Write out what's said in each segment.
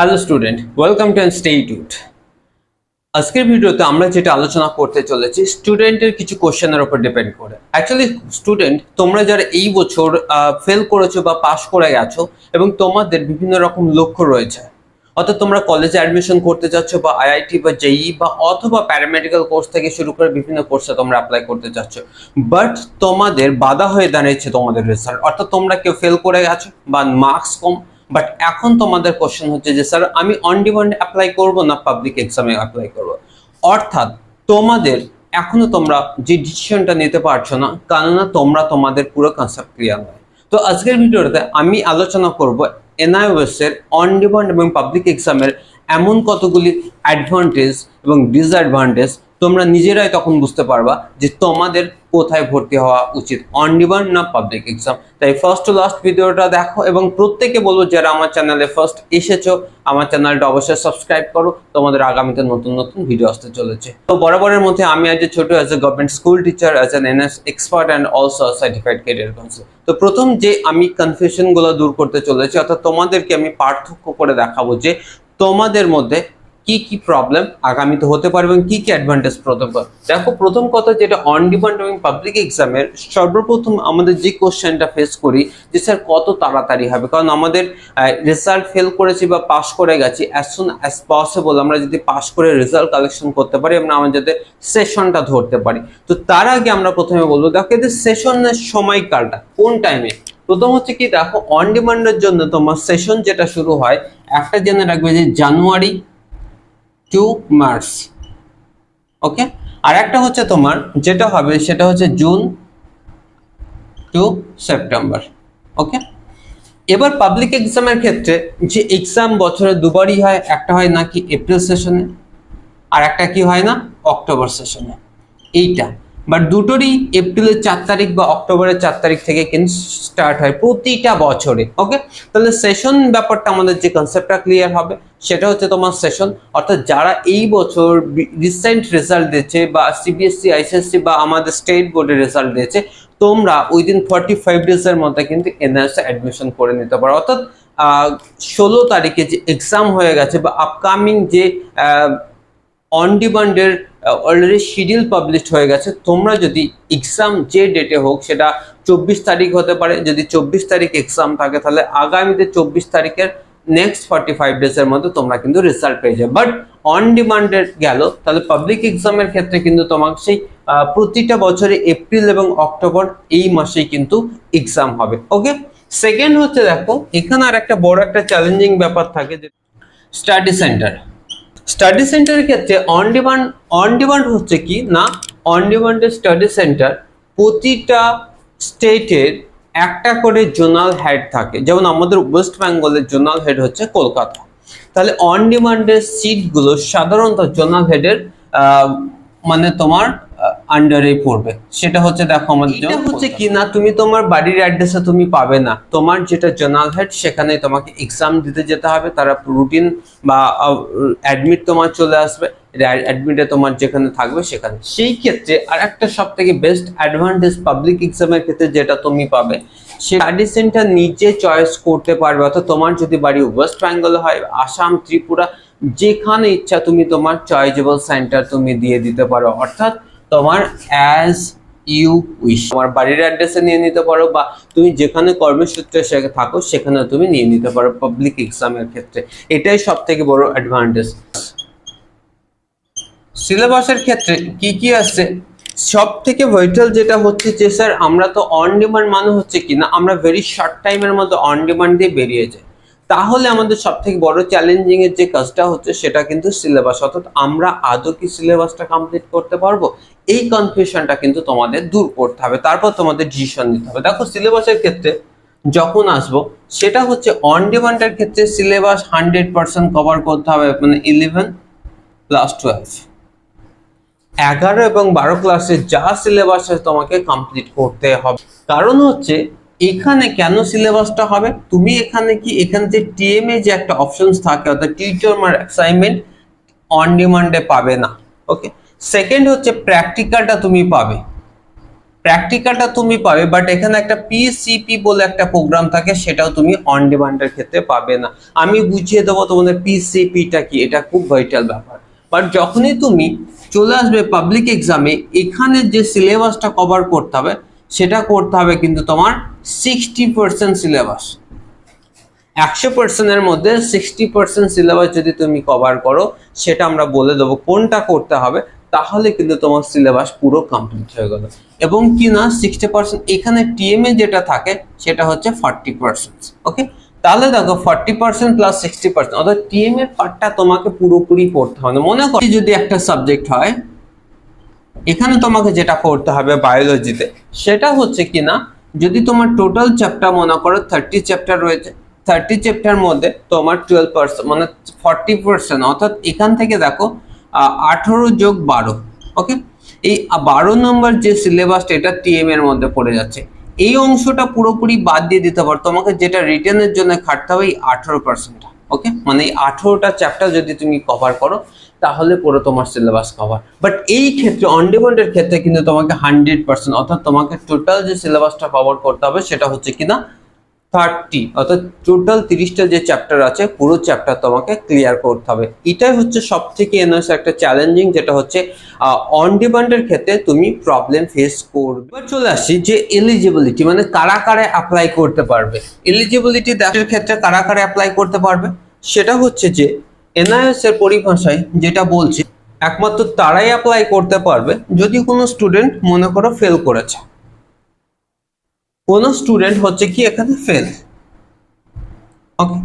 Hello student welcome to stay tute আজকের ভিডিওতে আমরা যেটা আলোচনা করতে চলেছি স্টুডেন্টের কিছু কোশ্চেনের উপর ডিপেন্ড করে। অ্যাকচুয়ালি স্টুডেন্ট তোমরা যারা এই বছর ফেল করেছ বা পাশ করে গেছো এবং তোমাদের বিভিন্ন রকম লক্ষ্য রয়েছে। অর্থাৎ তোমরা কলেজে অ্যাডমিশন করতে চাচ্ছ বা আইআইটি বা জেই বা অথবা প্যারামেডিক্যাল কোর্স থেকে শুরু করে বিভিন্ন কোর্সে তোমরা অ্যাপ্লাই করতে চাচ্ছ বাট তোমাদের বাধা হয়ে দাঁড়িয়েছে তোমাদের রেজাল্ট অর্থাৎ তোমরা কেউ ফেল করে গেছো বা মার্কস কম বাট এখন তোমাদের কোশ্চেন হচ্ছে যে স্যার আমি অন ডিমান্ড অ্যাপ্লাই করব না পাবলিক এক্সামে অ্যাপ্লাই করব? অর্থাৎ তোমাদের এখনও তোমরা যে ডিসিশনটা নিতে পারছ না, কেননা তোমরা তোমাদের পুরো কনসেপ্ট ক্লিয়ার নয়। তো আজকের ভিডিওতে আমি আলোচনা করব এনআইওএস এর অন ডিমান্ড এবং পাবলিক এক্সামের এমন কতগুলি অ্যাডভান্টেজ এবং ডিসঅ্যাডভান্টেজ তোমরা নিজেরাই তখন বুঝতে পারবা যে তোমাদের কোথায় ভর্তি হওয়া উচিত। অন ডিমান্ড না পাবলিক এক্সাম তাই ফার্স্ট টু লাস্ট ভিডিওটা দেখো এবং প্রত্যেকে বলব যারা আমার চ্যানেলে ফার্স্ট এসেছ, আমার চ্যানেলটা অবশ্যই সাবস্ক্রাইব করো। তোমাদের আগামীতে নতুন নতুন ভিডিও আসতে চলেছে। তো বরাবরের মধ্যে আমি আজ ছোট as a government school teacher as an NS expert and also certified career council তো প্রথম যে আমি কনফিউশনগুলো দূর করতে চলেছি, অর্থাৎ তোমাদেরকে আমি পার্থক্য করে দেখাবো যে তোমাদের মধ্যে কি কি প্রবলেম আগামীতে হতে পারে এবং কি কি অ্যাডভান্টেজ প্রথম দেখো, প্রথম কথা যেটা অন ডিমান্ড এবং পাবলিক এক্সামের সর্বপ্রথম আমাদের যে কোশ্চেনটা ফেস করি যে, স্যার, কত তাড়াতাড়ি হবে? কারণ আমাদের রেজাল্ট ফেল করেছি বা পাস করে গেছি অ্যাজ সুন অ্যাজ পসিবল আমরা যদি পাস করে রেজাল্ট কালেকশন করতে পারি আমরা যাতে সেশনটা ধরতে পারি। তো তার আগে আমরা প্রথমে বলব, দেখো, এদের সেশনের সময়কালটা, কোন টাইমে প্রথম হচ্ছে কি, দেখো অন ডিমান্ডের জন্য তোমার সেশন যেটা শুরু হয়, একটা জেনে রাখবে যে, জানুয়ারি টু মার্চ ওকে আর একটা হচ্ছে তোমার, যেটা হবে সেটা হচ্ছে জুন টু সেপ্টেম্বর ওকে এবার পাবলিক এক্সামের ক্ষেত্রে যে এক্সাম বছরে দুবারই হয়, একটা হয় নাকি এপ্রিল সেশনে আর একটা কি হয় না? অক্টোবর সেশনে এইটা। বাট দুটোরই এপ্রিলের চার তারিখ বা অক্টোবরের চার তারিখ থেকে কিন্তু স্টার্ট হয় প্রতিটা বছরে ওকে তাহলে সেশন ব্যাপারটা আমাদের যে কনসেপ্টটা ক্লিয়ার হবে, সেটা হচ্ছে তোমার সেশন অর্থাৎ যারা এই বছর রিসেন্ট রেজাল্ট দিয়েছে বা সিবিএসসি আইসিএসসি বা আমাদের স্টেট বোর্ডের রেজাল্ট দিয়েছে, তোমরা উইদিন ফর্টি ফাইভ ডেজের মধ্যে কিন্তু এনআরএস অ্যাডমিশন করে নিতে পারো। অর্থাৎ ষোলো তারিখে যে এক্সাম হয়ে গেছে বা আপকামিং যে অন ডিমান্ডের অলরেডি শিডিউল পাবলিশ হয়ে গেছে। তোমরা যদি এক্সাম যে ডেটে হোক, সেটা চব্বিশ তারিখ হতে পারে, যদি চব্বিশ তারিখ এক্সাম থাকে, তাহলে আগামীতে চব্বিশ তারিখের নেক্সট ফর্টি ফাইভ ডেজের মধ্যে তোমরা কিন্তু রেজাল্ট পেয়ে যাবে। বাট অন ডিমান্ডের গেল, তাহলে পাবলিক এক্সামের ক্ষেত্রে কিন্তু তোমাকে সেই প্রতিটা বছরে এপ্রিল এবং অক্টোবর এই মাসেই কিন্তু এক্সাম হবে। ওকে সেকেন্ড হচ্ছে দেখো, এখানে আর একটা বড় একটা চ্যালেঞ্জিং ব্যাপার থাকে যে স্টাডি সেন্টার স্টাডি সেন্টারের ক্ষেত্রে অন ডিমান্ড অন ডিমান্ড হচ্ছে কি? না অন ডিমান্ডের স্টাডি সেন্টার প্রতিটা স্টেটের একটা করে জোনাল হেড থাকে। যেমন আমাদের ওয়েস্ট বেঙ্গলের জোনাল হেড হচ্ছে কলকাতা। তাহলে অন ডিমান্ডের সিটগুলো সাধারণত জোনাল হেডের মানে তোমার আন্ডারে পড়বে। সেটা হচ্ছে দেখো আমাদের এটা হচ্ছে কি না তুমি তোমার বাড়ির অ্যাড্রেসে তুমি পাবে না। তোমার যেটা জোনাল হেড সেখানে তোমাকে এক্সাম দিতে যেতে হবে। তারা রুটিন বা অ্যাডমিট তোমার চলে আসবে। অ্যাডমিটে তোমার যেখানে থাকবে সেখানে। সেই ক্ষেত্রে আর একটা সব থেকে বেস্ট অ্যাডভান্টেজ পাবলিক এক্সামের ক্ষেত্রে যেটা তুমি পাবে সে স্টাডি সেন্টার নিজে চয়েস করতে পারবে। অর্থাৎ তোমার যদি বাড়ি ওয়েস্ট বেঙ্গল হয় আসাম ত্রিপুরা যেখানে ইচ্ছা তুমি তোমার চয়েজেবল সেন্টার তুমি দিয়ে দিতে পারো। অর্থাৎ তোমার অ্যাজ ইউ উইশ তোমার বাড়ির অ্যাড্রেসে নিয়ে নিতে পারো বা তুমি যেখানে কর্মসূত্রে থাকো সেখানে তুমি নিয়ে নিতে পারো পাবলিক এক্সামের ক্ষেত্রে। এটাই সব থেকে বড় অ্যাডভান্টেজ সিলেবাসের ক্ষেত্রে কি কি আছে? সব থেকে ভাইটাল যেটা হচ্ছে যে স্যার আমরা তো অন ডিমান্ড মানে হচ্ছে কি না আমরা ভেরি শর্ট টাইমের মধ্যে অন ডিমান্ড দিয়ে বেরিয়ে যাই। তাহলে আমাদের সব থেকে বড় চ্যালেঞ্জিং এর যে কাজটা হচ্ছে সেটা কিন্তু সিলেবাস অর্থাৎ আমরা আদৌ কি সিলেবাসটা কমপ্লিট করতে পারব? এই কনফিউশনটা কিন্তু তোমাদের দূর করতে হবে। তারপর তোমাদের ডিসিশন নিতে হবে। দেখো সিলেবাসের ক্ষেত্রে যখন আসব, সেটা হচ্ছে অন ডিমান্ডের ক্ষেত্রে সিলেবাস হান্ড্রেড পার্সেন্ট কভার করতে হবে মানে ইলেভেন প্লাস টুয়েলভ এগারো এবং বারো ক্লাসে যা সিলেবাস তোমাকে কমপ্লিট করতে হবে। কারণ হচ্ছে এখানে কেন সিলেবাসটা হবে? তুমি এখানে কি, এখানে যে টিএমএ যে একটা অপশনস থাকে, অর্থাৎ টিচার অ্যাসাইনমেন্ট অন ডিমান্ডে পাবে না ওকে সেকেন্ড হচ্ছে প্র্যাকটিক্যালটা তুমি পাবে। প্র্যাকটিক্যালটা তুমি পাবে বাট এখানে একটা পিসিপি বলে একটা প্রোগ্রাম থাকে, সেটাও তুমি অন ডিমান্ডের ক্ষেত্রে পাবে না। আমি বুঝিয়ে দেবো তোমাদের পিসিপিটা কি, এটা খুব ভাইটাল ব্যাপার। বাট যখনই তুমি চলে আসবে পাবলিক এক্সামে এখানে যে সিলেবাসটা কভার করতে হবে সেটা করতে হবে কিন্তু তোমার সিক্সটি পার্সেন্ট সিলেবাস একশো পার্সেন্টের মধ্যে সিক্সটি পার্সেন্ট সিলেবাস যদি তুমি কভার করো, সেটা আমরা বলে দেবো কোনটা করতে হবে, তাহলে কিন্তু তোমার সিলেবাস পুরো কমপ্লিট হয়ে গেল। এবং কি না সিক্সটি পার্সেন্ট এখানে টিএমএ যেটা থাকে, সেটা হচ্ছে ফর্টি পার্সেন্ট ওকে তাহলে দেখো forty percent plus sixty percent অর্থাৎ টিএম এর পার্টটা তোমাকে পুরোপুরি পড়তে হবে। মনে করো, যদি একটা সাবজেক্ট হয় এখানে তোমাকে যেটা করতে হবে বায়োলজিতে সেটা হচ্ছে কি না যদি তোমার টোটাল চ্যাপ্টার মনে করো থার্টি চ্যাপ্টার রয়েছে থার্টি চ্যাপ্টার মধ্যে তোমার টুয়েলভ পার্সেন্ট মানে ফর্টি পার্সেন্ট অর্থাৎ এখান থেকে দেখো আঠেরো যোগ বারো ওকে এই বারো নম্বর যে সিলেবাসটা এটা টিএম এর মধ্যে পড়ে যাচ্ছে। এই অংশটা পুরোপুরি বাদ দিয়ে দিতে পারো, তোমাকে যেটা রিটার্নের জন্য খাটতে হবে এই আঠেরো পার্সেন্টটা ওকে মানে এই আঠেরোটা চ্যাপ্টার যদি তুমি কভার করো তাহলে পুরো তোমার সিলেবাস কভার বাট এই ক্ষেত্রে অন ডিমান্ডের ক্ষেত্রে কিন্তু তোমাকে হান্ড্রেড পার্সেন্ট অর্থাৎ তোমাকে টোটাল যে সিলেবাসটা কভার করতে হবে সেটা হচ্ছে কিনা থার্টি অর্থাৎ টোটাল তিরিশটা যে চ্যাপ্টার আছে, পুরো চ্যাপ্টার তোমাকে ক্লিয়ার করতে হবে। এটাই হচ্ছে সব থেকে এনএস একটা চ্যালেঞ্জিং যেটা হচ্ছে অন ডিমান্ডের ক্ষেত্রে তুমি প্রবলেম ফেস করবে। চলে আসি যে এলিজিবিলিটি মানে কারা কারা অ্যাপ্লাই করতে পারবে। এলিজিবিলিটি দেখার ক্ষেত্রে কারা কারা অ্যাপ্লাই করতে পারবে? সেটা হচ্ছে যে এনআইএস এর পরিভাষায় যেটা বলছি, একমাত্র তারাই অ্যাপ্লাই করতে পারবে যদি কোনো স্টুডেন্ট মনে করো ফেল করেছে। কোনো স্টুডেন্ট হচ্ছে কি এখানে ফেল ওকে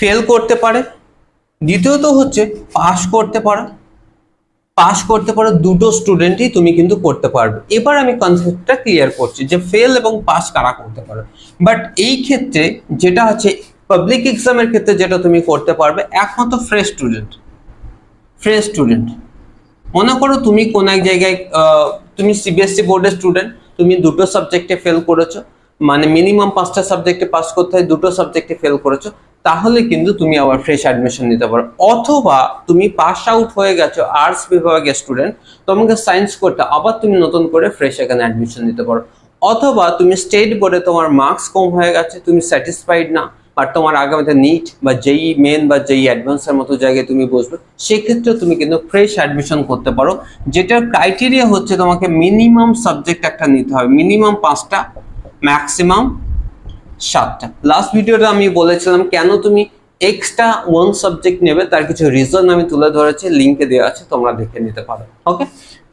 ফেল করতে পারে, দ্বিতীয়ত হচ্ছে পাস করতে পারো। পাস করতে পারো দুটো স্টুডেন্টই তুমি কিন্তু করতে পারবে। এবার আমি কনসেপ্টটা ক্লিয়ার করছি যে ফেল এবং পাস কারা করতে পারো বাট এই ক্ষেত্রে যেটা আছে পাবলিক এক্সামের ক্ষেত্রে যেটা তুমি করতে পারবে, একমাত্র ফ্রেশ স্টুডেন্ট ফ্রেশ স্টুডেন্ট মনে করো তুমি কোন এক জায়গায় তুমি সিবিএসসি বোর্ডের স্টুডেন্ট তুমি দুটো সাবজেক্টে ফেল করেছ মানে মিনিমাম পাঁচটা সাবজেক্টে পাস করতে হয়, দুটো সাবজেক্টে ফেল করেছ, তাহলে কিন্তু তুমি আবার ফ্রেশ অ্যাডমিশন নিতে পারো। অথবা তুমি পাস আউট হয়ে গেছো আর্টস বিভাগের স্টুডেন্ট তোমাকে সায়েন্স করতে, আবার তুমি নতুন করে ফ্রেশ এখানে অ্যাডমিশন নিতে পারো। অথবা তুমি স্টেট বোর্ডে তোমার মার্কস কম হয়ে গেছে, তুমি স্যাটিসফাইড না আর তোমার আগামীতে নিট বা যেই মেন বা যেই অ্যাডভান্সের মতো জায়গায় তুমি বসবে, সেক্ষেত্রে তুমি কিন্তু ফ্রেশ অ্যাডমিশন করতে পারো। যেটার ক্রাইটেরিয়া হচ্ছে তোমাকে মিনিমাম সাবজেক্ট একটা নিতে হবে মিনিমাম পাঁচটা ম্যাক্সিমাম সাতটা। লাস্ট ভিডিওতে আমি বলেছিলাম কেন তুমি এক্সট্রা ওয়ান সাবজেক্ট নেবে, তার কিছু রিজন আমি তুলে ধরেছি লিঙ্কে দেওয়া আছে, তোমরা দেখে নিতে পারো। ওকে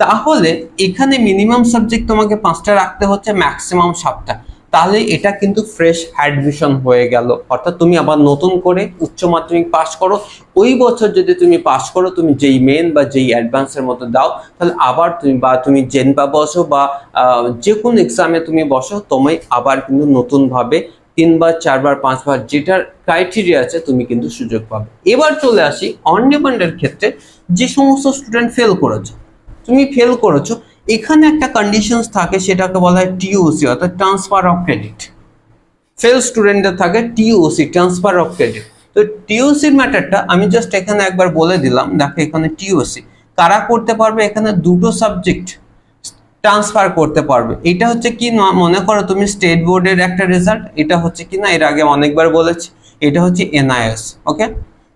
তাহলে এখানে মিনিমাম সাবজেক্ট তোমাকে পাঁচটা রাখতে হচ্ছে ম্যাক্সিমাম সাতটা। তাহলে এটা কিন্তু ফ্রেশ অ্যাডমিশন হয়ে গেল। অর্থাৎ তুমি আবার নতুন করে উচ্চ মাধ্যমিক পাস করো। ওই বছর যদি তুমি পাস করো, তুমি যেই মেন বা যেই অ্যাডভান্সের মতো দাও, তাহলে আবার তুমি বা তুমি জেন বা বসো বা যে কোনো এক্সামে তুমি বসো, তোমায় আবার কিন্তু নতুনভাবে তিনবার, চারবার, পাঁচবার যেটার ক্রাইটেরিয়া আছে, তুমি কিন্তু সুযোগ পাবে। এবার চলে আসি অন ডিমান্ডের ক্ষেত্রে যে সমস্ত স্টুডেন্ট ফেল করেছ। তুমি ফেল করেছ এখানে একটা কন্ডিশনস থাকে, সেটাকে বলা হয় টিওসি অর্থাৎ ট্রান্সফার অফ ক্রেডিট ফেল স্টুডেন্টদের থাকে টিওসি ট্রান্সফার অফ ক্রেডিট তো টিওসির ম্যাটারটা আমি জাস্ট এখানে একবার বলে দিলাম, দেখো এখানে টিওসি কারা করতে পারবে? এখানে দুটো সাবজেক্ট ট্রান্সফার করতে পারবে। এটা হচ্ছে কি না, মনে করো তুমি স্টেট বোর্ডের একটা রেজাল্ট এটা হচ্ছে কি না, এর আগে অনেকবার বলেছি, এটা হচ্ছে এনআইএস ওকে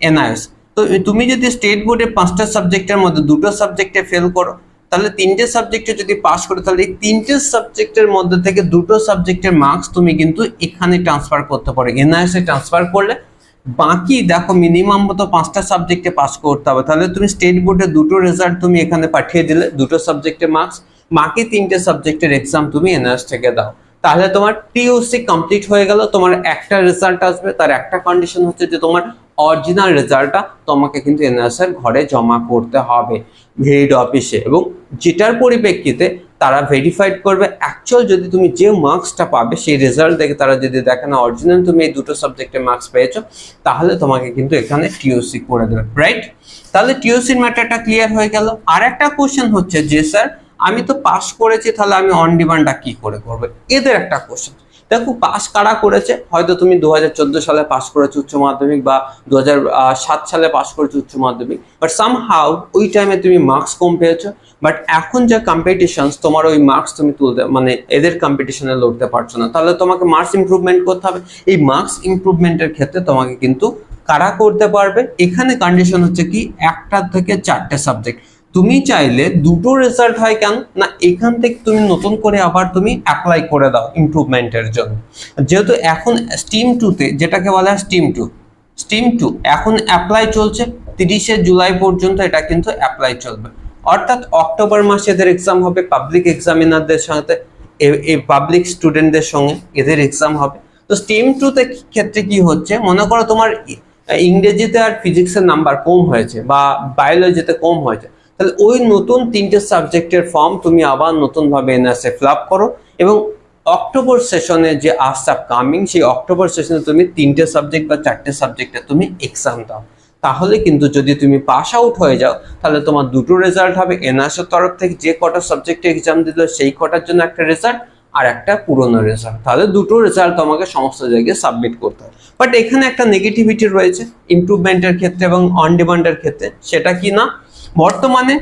এনআইএস তো তুমি যদি স্টেট বোর্ডের পাঁচটা সাবজেক্টের মধ্যে দুটো সাবজেক্টে ফেল করো তাহলে তিনটে সাবজেক্টে যদি পাস করো, তাহলে এই তিনটে সাবজেক্টের মধ্যে থেকে দুটো সাবজেক্টের মার্কস তুমি কিন্তু এখানে ট্রান্সফার করতে পারো। এনআইএস ট্রান্সফার করলে বাকি দেখো মিনিমাম মতো পাঁচটা সাবজেক্টে পাস করতে হবে। তাহলে তুমি স্টেট বোর্ডে দুটো রেজাল্ট তুমি এখানে পাঠিয়ে দিলে, দুটো সাবজেক্টের মার্কস বাকি তিনটে সাবজেক্টের এক্সাম তুমি এনআরএস থেকে দাও। তাহলে তোমার টিওসি কমপ্লিট হয়ে গেল, তোমার একটা রেজাল্ট আসবে। তার একটা কন্ডিশন হচ্ছে যে তোমার অরিজিনাল রেজাল্টটা তোমাকে কিন্তু এনআরএস এর ঘরে জমা করতে হবে। হেড অফিসে এবং যেটার পরিপ্রেক্ষিতে তারা ভেরিফাইড করবে। অ্যাকচুয়াল যদি তুমি যে মার্কসটা পাবে, সেই রেজাল্ট দেখে তারা যদি দেখে না অরিজিনাল তুমি এই দুটো সাবজেক্টে মার্কস পেয়েছ, তাহলে তোমাকে কিন্তু এখানে টিওসি করে দেবে রাইট তাহলে টিওসির ম্যাটারটা ক্লিয়ার হয়ে গেল। আর একটা কোশ্চেন হচ্ছে যে স্যার আমি তো পাস করেছি, তাহলে আমি অন ডিমান্ডটা কি করে করব? এদের একটা কোশ্চেন দেখো পাস কারা করেছে? হয়তো তুমি দুহাজার চোদ্দ সালে পাস করেছ উচ্চ মাধ্যমিক বা দু সালে পাস করেছ উচ্চ মাধ্যমিক। বাট সাম হাউ ওই টাইমে তুমি মার্কস কম পেয়েছ। বাট এখন যে কম্পিটিশনস তোমার ওই মার্কস তুমি তুলতে মানে এদের কম্পিটিশনে লড়তে পারছ না। তাহলে তোমাকে মার্কস ইমপ্রুভমেন্ট করতে হবে। এই মার্কস ইম্প্রুভমেন্টের ক্ষেত্রে তোমাকে কিন্তু কারা করতে পারবে? এখানে কন্ডিশন হচ্ছে কি? একটা থেকে চারটে সাবজেক্ট তুমি চাইলে দুটো রেজাল্ট হয় কেন? না, এখান থেকে তুমি নতুন করে আবার তুমি অ্যাপ্লাই করে দাও ইমপ্রুভমেন্টের জন্য। যেহেতু এখন স্টিম টুতে যেটাকে বলা হয় স্টিম টু স্টিম টু এখন অ্যাপ্লাই চলছে, তিরিশে জুলাই পর্যন্ত এটা কিন্তু অ্যাপ্লাই চলবে। অর্থাৎ অক্টোবর মাসে এদের এক্সাম হবে পাবলিক এক্সামিনারদের সাথে এই পাবলিক স্টুডেন্টদের সঙ্গে এদের এক্সাম হবে। তো স্টিম টুতে ক্ষেত্রে কি হচ্ছে? মনে করো তোমার ইংরেজিতে আর ফিজিক্সের নাম্বার কম হয়েছে বা বায়োলজিতে কম হয়েছে। তাহলে ওই নতুন তিনটে সাবজেক্টের ফর্ম তুমি আবার নতুনভাবে এনএসএ ফিল করো এবং অক্টোবর সেশনে যে আসছে কামিং সেই অক্টোবর সেশনে তুমি তিনটে সাবজেক্ট বা চারটে সাবজেক্টে তুমি এক্সাম দাও। তাহলে কিন্তু যদি তুমি পাস আউট হয়ে যাও, তাহলে তোমার দুটো রেজাল্ট হবে। এনআরএসের তরফ থেকে যে কটা সাবজেক্টে এক্সাম দিল, সেই কটার জন্য একটা রেজাল্ট আর একটা পুরনো রেজাল্ট তাহলে দুটো রেজাল্ট তোমাকে সমস্ত জায়গায় সাবমিট করতে হবে। বাট এখানে একটা নেগেটিভিটি রয়েছে ইমপ্রুভমেন্টের ক্ষেত্রে এবং অন ডিমান্ডের ক্ষেত্রে। সেটা কি না? বর্তমানে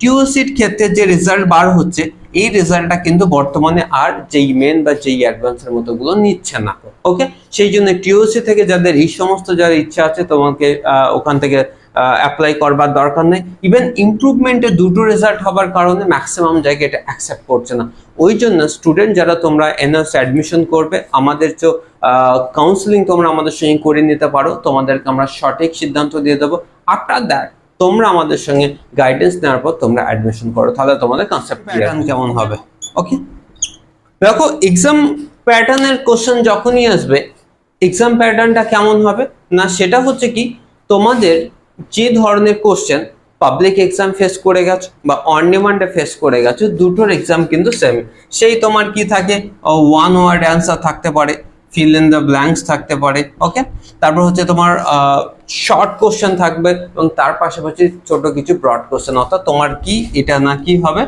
টিউসির ক্ষেত্রে যে রেজাল্ট বার হচ্ছে, এই রেজাল্টটা কিন্তু বর্তমানে আর যেই মেন বা যেই অ্যাডভান্সের মতো গুলো নিচ্ছে না। ওকে সেই জন্য টিউসি থেকে যাদের এই সমস্ত যার ইচ্ছা আছে, তোমাকে ওখান থেকে অ্যাপ্লাই করবার দরকার নেই। ইভেন ইমপ্রুভমেন্টের দুটো রেজাল্ট হবার কারণে ম্যাক্সিমাম জায়গায় এটা অ্যাকসেপ্ট করছে না। ওই জন্য স্টুডেন্ট যারা তোমরা এনএস অ্যাডমিশন করবে, আমাদের যে কাউন্সিলিং তোমরা আমাদের সঙ্গে করে নিতে পারো। তোমাদেরকে আমরা সঠিক সিদ্ধান্ত দিয়ে দেবো। আফটার দ্যাট তোমরা আমাদের সঙ্গে গাইডেন্স নেওয়ার পর তোমরা অ্যাডমিশন করো। তাহলে তোমাদের কনসেপ্ট প্যাটার্ন কেমন হবে? ওকে দেখো এক্সাম প্যাটার্নের কোশ্চেন যখনই আসবে এক্সাম প্যাটার্নটা কেমন হবে? না সেটা হচ্ছে কি তোমাদের যে ধরনের কোশ্চেন পাবলিক এক্সাম ফেস করে গেছো বা অন ডিমান্ডে ফেস করে গেছো দুটোর এক্সাম কিন্তু সেম সেই তোমার কি থাকে? ওয়ান ওয়ার্ড অ্যান্সার থাকতে পারে। ফিল ইন দ্য ব্ল্যাঙ্কস থাকতে পারে ওকে তারপর হচ্ছে তোমার শর্ট কোশ্চেন থাকবে এবং তার পাশাপাশি ছোট কিছু ব্রড কোশ্চেন অর্থাৎ তোমার কি, এটা না কি হবে,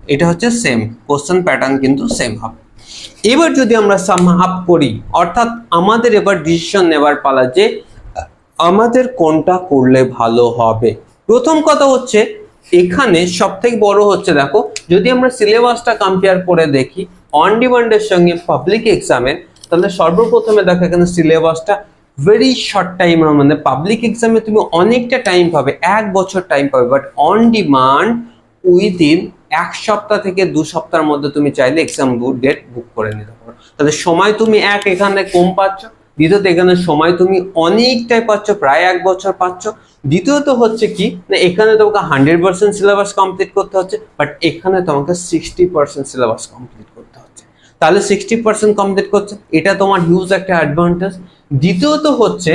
এটা হচ্ছে সেম কোশ্চেন প্যাটার্ন কিন্তু সেম হবে। এবার যদি আমরা সাম আপ করি, অর্থাৎ আমাদের এবার ডিসিশন নেবার পালা যে, আমাদের কোনটা করলে ভালো হবে। প্রথম কথা হচ্ছে, এখানে সব থেকে বড় হচ্ছে দেখো, যদি আমরা সিলেবাসটা কম্পেয়ার করে দেখি অন ডিমান্ডের সঙ্গে পাবলিক এক্সামের তাহলে সর্বপ্রথমে দেখো এখানে সিলেবাসটা ভেরি শর্ট টাইম মানে পাবলিক এক্সামে তুমি অনেকটা টাইম পাবে, এক বছর টাইম পাবে বাট অন ডিমান্ড উইদিন এক সপ্তাহ থেকে দু সপ্তাহের মধ্যে তুমি চাইলে এক্সাম ডেট বুক করে নিতে পারো। তাহলে সময় তুমি এক এখানে কম পাচ্ছ, দ্বিতীয়ত এখানে সময় তুমি অনেকটাই পাচ্ছ, প্রায় এক বছর পাচ্ছ। দ্বিতীয়ত হচ্ছে কি, না এখানে তোমাকে হান্ড্রেড পার্সেন্ট সিলেবাস কমপ্লিট করতে হচ্ছে বাট এখানে তোমাকে সিক্সটি পার্সেন্ট সিলেবাস কমপ্লিট তাহলে সিক্সটি পার্সেন্ট কমপ্লিট করছে। এটা তোমার হিউজ একটা অ্যাডভান্টেজ দ্বিতীয়ত হচ্ছে,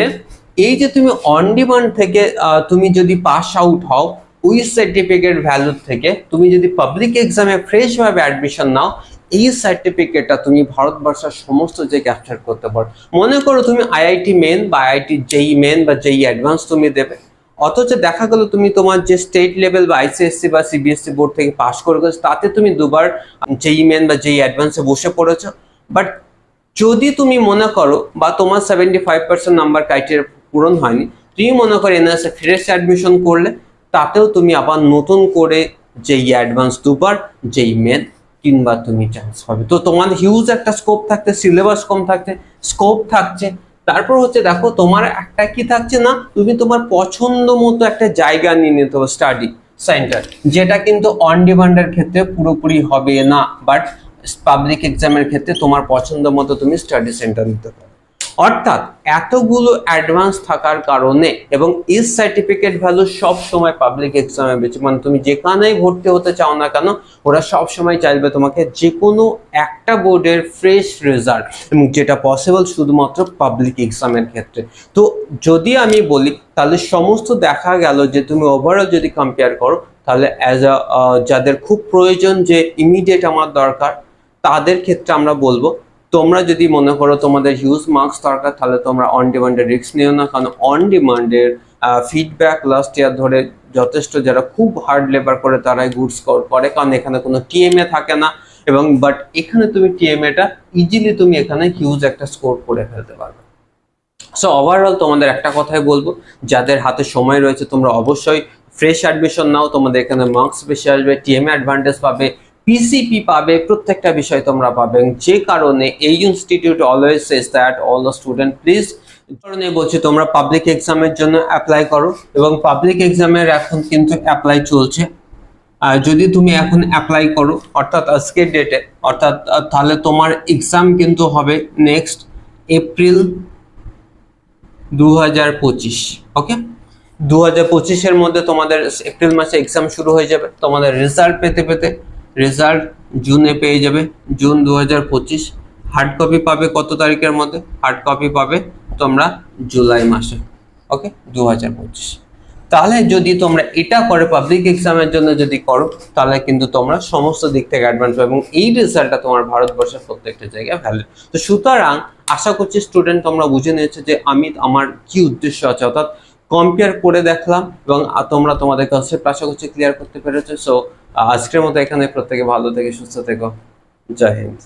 এই যে তুমি অন ডিমান্ড থেকে তুমি যদি পাস আউট হও, ওই সার্টিফিকেট ভ্যালু থেকে, তুমি যদি পাবলিক এক্সামে ফ্রেশভাবে অ্যাডমিশন নাও, এই সার্টিফিকেটটা তুমি ভারতবর্ষের সমস্ত যে ক্যাপচার করতে পারো। মনে করো তুমি আইআইটি মেন বা আইআইটি জেই মেন বা জেই অ্যাডভান্স তুমি দেবে। অথচ দেখা গেল তুমি তোমার যে স্টেট লেভেল বা আইসিএসসি বা সিবিএসসি বোর্ড থেকে পাশ করে গেছো, তাতে তুমি দুবার যেই মেন বা যেই অ্যাডভান্সে বসে পড়েছো। বাট যদি তুমি মনে করো বা তোমার seventy five percent number criteria পূরণ হয়নি, তুমি মনে করো এনএসএ ফ্রেশ অ্যাডমিশন করলে, তাতেও তুমি আবার নতুন করে যেই অ্যাডভান্স দুবার যেই মেন তিনবার তুমি চান্স পাবে। তো তোমার হিউজ একটা স্কোপ থাকতে সিলেবাস কম থাকতে স্কোপ থাকছে তারপর হচ্ছে দেখো, তোমার একটা কি থাকছে না? তুমি তোমার পছন্দ মতো একটা জায়গা নিয়ে নিতে হবে স্টাডি সেন্টার যেটা কিন্তু অন ডিমান্ডের ক্ষেত্রে পুরোপুরি হবে না বাট পাবলিক এক্সামের ক্ষেত্রে তোমার পছন্দ মতো তুমি স্টাডি সেন্টার নিতে পারো। অর্থাৎ এতগুলো অ্যাডভান্স থাকার কারণে এবং এই সার্টিফিকেট ভ্যালু সব সময় পাবলিক এক্সামে বেশি মানে তুমি যেখানেই ভর্তি হতে চাও না কেন, ওরা সব সময় চাইবে তোমাকে যে কোনো একটা বোর্ডের ফ্রেশ রেজাল্ট এবং যেটা পসিবল শুধুমাত্র পাবলিক এক্সামের ক্ষেত্রে। তো যদি আমি বলি, তাহলে সমস্ত দেখা গেল যে তুমি ওভারঅল যদি কম্পেয়ার করো, তাহলে অ্যাজ আ যাদের খুব প্রয়োজন যে ইমিডিয়েট আমার দরকার, তাদের ক্ষেত্রে আমরা বলব তোমরা যদি মনে করো তোমাদের হিউজ মার্কস দরকার, তাহলে তোমরা অন ডিমান্ডের রিস্ক নিও না। কারণ অন ডিমান্ডের ফিডব্যাক লাস্ট ইয়ার ধরে যথেষ্ট যারা খুব হার্ড লেবার করে, তারাই গুড স্কোর করে। কারণ এখানে কোনো টিএমএ থাকে না। এবং বাট এখানে তুমি টিএমএটা ইজিলি তুমি এখানে হিউজ একটা স্কোর করে ফেলতে পারবে। সো ওভারঅল তোমাদের একটা কথাই বলব, যাদের হাতে সময় রয়েছে, তোমরা অবশ্যই ফ্রেশ অ্যাডমিশন নাও। তোমাদের এখানে মার্কস বেশি আসবে টিএমএ অ্যাডভান্টেজ পাবে। পিসিপি পাবে, প্রত্যেকটা বিষয় তোমরা পাবে। যে কারণে এই institute always says that all the student please কারণে বলছি তোমরা পাবলিক এক্সামের জন্য অ্যাপ্লাই করো এবং পাবলিক এক্সামের এখন কিন্তু অ্যাপ্লাই চলছে। যদি তুমি এখন অ্যাপ্লাই করো, অর্থাৎ আজকের ডেটে অর্থাৎ তাহলে তোমার এক্সাম কিন্তু হবে নেক্সট এপ্রিল দু হাজার পঁচিশ ওকে দু হাজার পঁচিশের মধ্যে তোমাদের এপ্রিল মাসে এক্সাম শুরু হয়ে যাবে, তোমাদের রেজাল্ট পেতে পেতে রেজাল্ট জুনে পেয়ে যাবে। জুন দু হাজার পঁচিশ। হার্ড কপি পাবে কত তারিখের মধ্যে? হার্ড কপি পাবে তোমরা জুলাই মাসে। ওকে দু হাজার পঁচিশ। তাহলে যদি তোমরা এটা করে পাবলিক এক্সামের জন্য যদি করো, তাহলে কিন্তু তোমরা সমস্ত দিক থেকে অ্যাডভান্স হবে এবং এই রেজাল্টটা তোমার ভারতবর্ষের প্রত্যেকটা জায়গায় ভ্যালিড তো সুতরাং আশা করছি স্টুডেন্ট তোমরা বুঝে নিয়েছো যে আমি, আমার কি উদ্দেশ্য আছে? অর্থাৎ কম্পেয়ার করে দেখলাম এবং তোমরা তোমাদের কনসেপ্ট আশা করছি ক্লিয়ার করতে পেরেছ। সো আজকের মতো এখানে প্রত্যেকে ভালো থেকে সুস্থ থেকো। জয় হিন্দ।